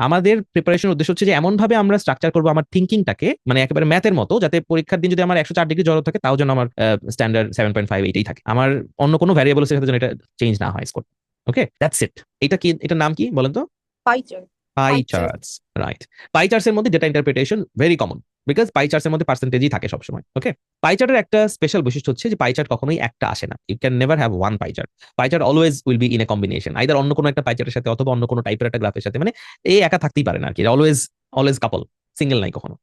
আমাদের প্রিপারেশনের উদ্দেশ্য হচ্ছে যে এমন ভাবে আমরা স্ট্রাকচার করব আমার থিঙ্কিংটাকে মানে একেবারে ম্যাথের মতো যাতে পরীক্ষার দিন যদি আমার একশো চার ডিগ্রি জ্বর থাকে তাও যেন আমার স্ট্যান্ডার্ড সেভেন পয়েন্ট ফাইভ এইটাই থাকে। আমার অন্য কোনো ভ্যারিয়েবলের সাথে যেন এটা চেঞ্জ না হয় স্কোর ওকে দ্যাটস ইট এটা কি এটার নাম কি বলেন তো? Pie. Charts right pie charts এর মধ্যে data interpretation very common because pie এর মধ্যে পার্সেন্টেজই থাকে সবসময় ওকে পাই চার্টের একটা স্পেশাল বৈশিষ্ট্য হচ্ছে যে পাই চার্ট কখনোই একটা আসে না। You can never have one pie chart pie chart always will be in a combination either অন্য কোনো একটা পাই চার্টের সাথে অথবা অন্য কোনো টাইপের একটা গ্রাফের সাথে। মানে এ একা থাকতেই পারে না আর কি। অলওয়েজ অলওয়েজ কাপল সিঙ্গেল নাই কখনো।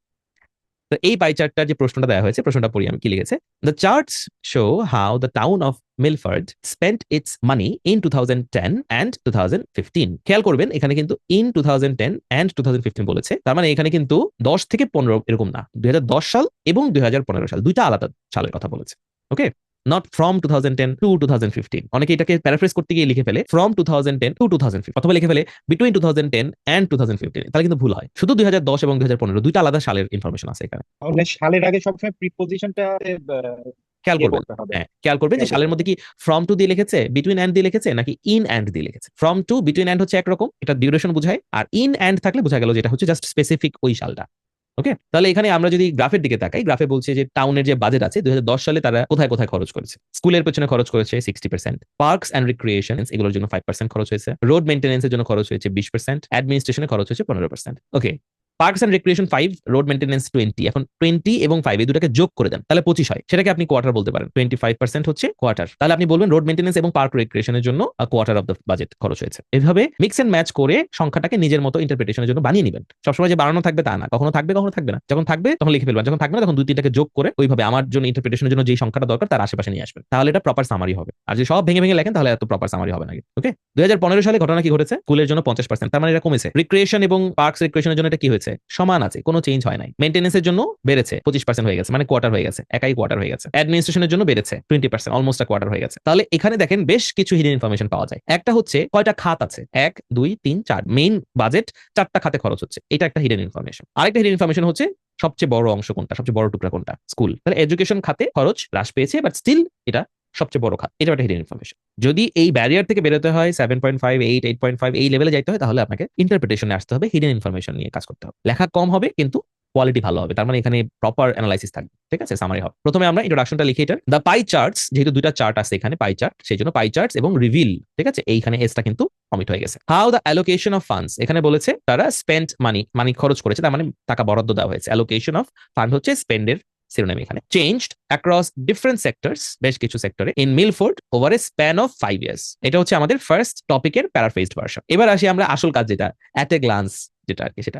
তো এই পাই চার্টটার যে প্রশ্নটা দেওয়া হয়েছে, প্রশ্নটা পড়ি আমি, কি লিখেছে? The charts show how the town of Milford spent its money in two thousand ten and two thousand fifteen খেয়াল করবেন, এখানে কিন্তু in two thousand ten and two thousand fifteen বলেছে। তার মানে এখানে কিন্তু দশ থেকে পনেরো এরকম না। দুই হাজার দশ সাল এবং দুই হাজার পনেরো সাল, দুইটা আলাদা সালের কথা বলেছে। Okay not from two thousand ten to two thousand fifteen অনেকে এটাকে প্যারাফ্রেস করতে গিয়ে লিখে ফেলে from two thousand ten to two thousand অথবা লিখে ফেলে between two thousand ten and two thousand fifteen তাহলে কিন্তু ভুল হয়। শুধু দুই হাজার দশ এবং দুই হাজার পনেরো দুইটা আলাদা সালের ইনফরমেশন আছে এখানে। সালের আগে সবসময় প্রিপোজিশনটা খেয়াল করবেন হ্যাঁ খেয়াল করবেন যে সালের মধ্যে কি ফ্রম টু দিয়ে লিখেছে বিটুইন অ্যান্ড দিয়ে লিখেছে নাকি ইন অ্যান্ড দিয়ে লিখেছে? ফ্রম টু বিটুইন অ্যান্ড হচ্ছে একরকম এটা ডিউরেশন বোঝায় আর ইন অ্যান্ড থাকলে বোঝা গেল যেটা হচ্ছে জাস্ট স্পেসিফিক ওই সালটা। ওকে তাহলে এখানে আমরা যদি গ্রাফের দিকে তাকাই, গ্রাফে বলছে যে টাউনের যে বাজেট আছে দু হাজার দশ সালে তারা কোথায় কোথায় খরচ করেছে? স্কুলের পেছনে খরচ করেছে sixty percent parks and recreation এগুলোর জন্য ফাইভ পার্সেন্ট খরচ হয়েছে রোড মেনটেন্সের জন্য খরচ হয়েছে বিশ পার্সেন্ট অ্যাডমিনিস্ট্রেশনে খরচ হয়েছে পনেরো percent okay parks and recreation five road maintenance twenty এখন টোয়েন্টি এবং ফাইভ এই দুটাকে যোগ করে দেন, তাহলে পঁচিশ হয়। সেটাকে আপনি কোয়ার্টার বলতে পারেন। টোয়েন্টি ফাইভ পার্সেন্ট হচ্ছে কোয়ার্টার তাহলে আপনি বলবেন রোড মেনটেন্স এবং পার্ক রিক্রিয়েশনের জন্য কোয়ার্টার অফ দ্য বাজেট খরচ হয়েছে। এভাবে মিক্স এন্ড ম্যাচ করে সংখ্যাটাকে নিজের মতো ইন্টারপ্রিটেশনের জন্য বানিয়ে নেবেন। সবসময় যে বাড়ানো থাকবে তা না। কখনো থাকবে কখনো থাকবে না। যখন থাকবে, তখন লিখে ফেলবেন। যখন থাকবে না, তখন দুই তিনটাকে যোগ করে ওইভাবে আমার জন্য ইন্টারপ্রিটেশনের জন্য যে সংখ্যাটা দরকার, তার আশেপাশে নিয়ে আসবেন। তাহলে এটা প্রপার সামারি হবে। আর যদি সব ভেঙে ভেঙে লেখেন, তাহলে এত প্রপার সামারি হবে না ওকে দুই হাজার পনেরো সালে ঘটনা কি ঘটেছে? স্কুলের জন্য পঞ্চাশ পার্সেন্ট তার মানে এটা কমেছে। রিক্রিয়েশন এবং পার্কস রিক্রিয়েশনের জন্য এটা কি হয়েছে? সমান আছে, কোনো চেঞ্জ হয় নাই। মেনটেন্সের জন্য বেড়েছে, পঁচিশ পার্সেন্ট হয়ে গেছে মানে কোয়ার্টার হয়ে গেছে, একাই কোয়ার্টার হয়ে গেছে। অ্যাডমিনিস্ট্রেশনের জন্য বেড়েছে টোয়েন্টি পার্সেন্ট অলমোস্ট কোয়ার্টার হয়ে গেছে। তাহলে এখানে দেখেন বেশ কিছু হিডেন ইনফরমেশন পাওয়া যায়। একটা হচ্ছে কয়টা খাত আছে? এক, দুই, তিন, চার। মেইন বাজেট চারটা খাতে খরচ হচ্ছে। এটা একটা হিডেন ইনফরমেশন আরেকটা হিডেন ইনফরমেশন হচ্ছে সবচেয়ে বড় অংশ কোনটা? সবচেয়ে বড় টুকরা কোনটা? স্কুল তাহলে এডুকেশন খাতে খরচ হ্রাস পেয়েছে বাট স্টিল এটা সবচেয়ে বড় খাত। এটা একটা হিডেন ইনফরমেশন যদি এই ব্যারিয়ার থেকে বেরোতে হয় seven point five eight eight point five এই লেভেলে যাইতে হয়, তাহলে আপনাকে ইন্টারপ্রিটেশনে আসতে হবে হিডেন ইনফরমেশন নিয়ে কাজ করতে হবে। লেখা কম হবে, কিন্তু কোয়ালিটি ভালো হবে। তার মানে এখানে প্রপার অ্যানালাইসিস থাকবে। ঠিক আছে? সামারি হবে। প্রথমে আমরা ইন্ট্রোডাকশনটা লিখি এটা। দ্য পাই চার্টস যেহেতু দুইটা চার্ট আছে এখানে পাই চার্ট সেই জন্য পাই চার্টস এবং রিভিল ঠিক আছে? এইখানে এসটা কিন্তু কমিট হয়ে গেছে। How the allocation of funds এখানে বলেছে তারা স্পেন্ড মানি মানি খরচ করেছে, তার মানে টাকা বরাদ্দ দেওয়া হয়েছে। অ্যালোকেশন অফ ফান্ড হচ্ছে স্পেন্ডের শিরোনাম এখানে চেঞ্জড অ্যাক্রস ডিফারেন্ট সেক্টরস বেশ কিছু সেক্টরে in Milford over a span of five years এটা হচ্ছে আমাদের ফার্স্ট টপিকের প্যারাফেসড ভার্সন এবার আসি আমরা আসল কাজ যেটা অ্যাট এ গ্লান্স যেটা আর কি সেটা।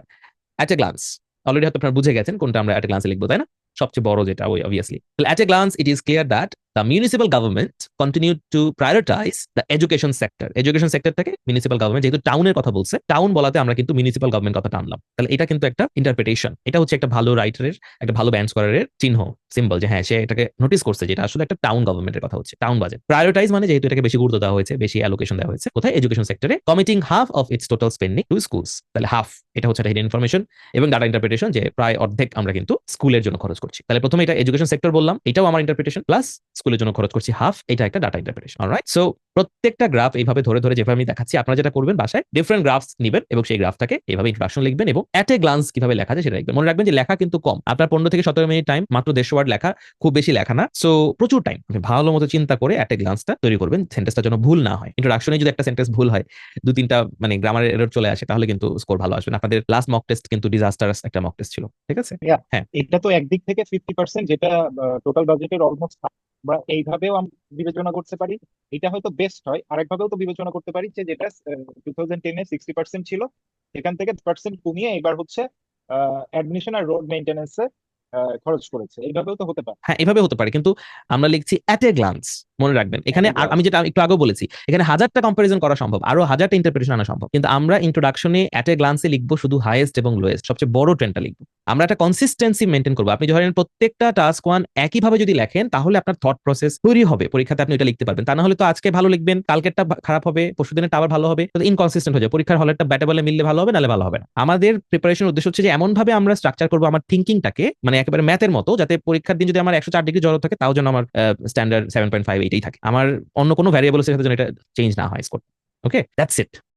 অ্যাট এ গ্লান্স অলরেডি হয়তো আপনারা বুঝে গেছেন কোনটা আমরা অ্যাট এ গ্লান্সে লিখব, তাই না? সবচেয়ে বড় যেটা ওই obviously at a glance it is clear that municipal government continue to prioritise the education sector education sector থেকে মিউনিসিপাল গভর্নমেন্ট যেহেতু টাউনের কথা বলছে টাউন বলাতে আমরা কিন্তু মিউনিসিপাল গভর্নমেন্ট কথাটা আনলাম তাহলে এটা কিন্তু একটা ইন্টারপ্রিটেশন এটা হচ্ছে একটা ভালো রাইটারের একটা ভালো ব্যান্ড স্কোয়ারের চিহ্ন সিম্বল যে হ্যাঁ সে এটাকে নোটিস করছে যেটা আসলে একটা টাউন গভর্নমেন্টের কথা হচ্ছে। টাউন বাজেট প্রায়োরিটাইজ মানে যেহেতু এটাকে বেশি গুরুত্ব দেওয়া হয়েছে, বেশি অ্যালোকেশন দেওয়া হয়েছে, কোথায়? এডুকেশন সেক্টরে committing half of its total spending to schools তাহলে হাফ এটা হচ্ছে একটা হিডেন ইনফরমেশন এবং ডাটা ইন্টারপ্রিটেশন যে প্রায় অর্ধেক আমরা কিন্তু স্কুলের জন্য খরচ করছি। তাহলে প্রথমে এটা এডুকেশন সেক্টর বললাম, এটাও আমার ইন্টারপ্রিটেশন প্লাস স্কুলের জন্য খরচ করছি হাফ এটা একটা ডাটা ইন্টারপ্রিটেশন রাইট সো প্রত্যেকটা গ্রাফ এইভাবে ধরে ধরে যেভাবে আমি দেখাচ্ছি আপনারা যেটা করবেন বাসায় ডিফারেন্ট গ্রাফস নেবেন এবং সেই গ্রাফটাকে এইভাবে ইন্ট্রোডাকশন লিখবেন এবং অ্যাট এ গ্লান্স কীভাবে লেখা যায় সেটা লিখবেন মনে রাখবেন যে লেখা কিন্তু কম। আপনার পনেরো থেকে সতেরো মিনিট টাইম মাত্র দেড়শো ওয়ার্ড লেখা খুব বেশি লেখা না। সো প্রচুর টাইম আপনি ভালো মতো চিন্তা করে অ্যাট এ গ্লান্সটা তৈরি করবেন সেন্টেন্সটা যেন ভুল না হয়। ইন্ট্রোডাকশনে যদি একটা সেন্টেন্স ভুল হয় দু তিনটা মানে গ্রামারের এরর চলে আসে তাহলে কিন্তু স্কোর ভালো আসবে না। আপনাদের লাস্ট মক টেস্ট কিন্তু ডিজাস্টারাস একটা মক টেস্ট ছিল ঠিক আছে? হ্যাঁ। এটা তো একদিক থেকে ফিফটি পার্সেন্ট যেটা টোটাল বাজেটের অলমোস্ট আমরা এইভাবেও আমি বিবেচনা করতে পারি। এটা হয়তো বেস্ট হয়। আরেকভাবেও তো বিবেচনা করতে পারি যে যেটা টু থাউজেন্ড টেনে সিক্সটি পার্সেন্ট ছিল, সেখান থেকে পার্সেন্ট কমিয়ে এবার হচ্ছে অ্যাডমিশন আর রোড মেইনটেনেন্সে খরচ করেছে। এইভাবেও তো হতে পারে। হ্যাঁ এভাবে হতে পারে। কিন্তু আমরা লিখছি অ্যাট এ গ্লান্স মনে রাখবেন। এখানে আমি যেটা একটু আগেও বলেছি এখানে হাজারটা কম্পারিজন করা সম্ভব আরও হাজারটা ইন্টারপ্রিটেশন আনা সম্ভব। কিন্তু আমরা ইন্ট্রোডাকশনে অ্যাট এ গ্লান্সে লিখব শুধু হাইয়েস্ট এবং লোয়েস্ট সবচেয়ে বড় ট্রেন্ডটা লিখব। আমরা একটা কনসিস্টেন্সি মেনটেন করব। আপনি ধরেন প্রত্যেকটা টাস্ক ওয়ান একইভাবে যদি লেখেন তাহলে আপনার থট প্রসেস তৈরি হবে। পরীক্ষাতে আপনি এটা লিখতে পারবেন। তা না হলে তো আজকে ভালো লিখবেন কালকেরটা খারাপ হবে পরশু দিনের আবার ভালো হবে। ইনকনসিস্টেন্ট হয়ে যাবে পরীক্ষার হলেরটা ব্যাটে বলে মিললে ভালো হবে নাহলে ভালো হবে না। আমাদের প্রিপারেশন উদ্দেশ্য হচ্ছে যে এমন ভাবে আমরা স্ট্রাকচার করব আমার থিঙ্কিংটাকে মানে একেবারে ম্যাথের মতো যাতে পরীক্ষার দিন যদি আমার একশো চার ডিগ্রি জ্বর থাকে তাও যেন আমার স্ট্যান্ডার্ড সেভেন পয়েন্ট ফাইভ এইটাই থাকে। আমার অন্য কোনো ভ্যারিয়েবলের সাথে যেন এটা চেঞ্জ না হয় স্কোর ওকে দ্যাটস ইট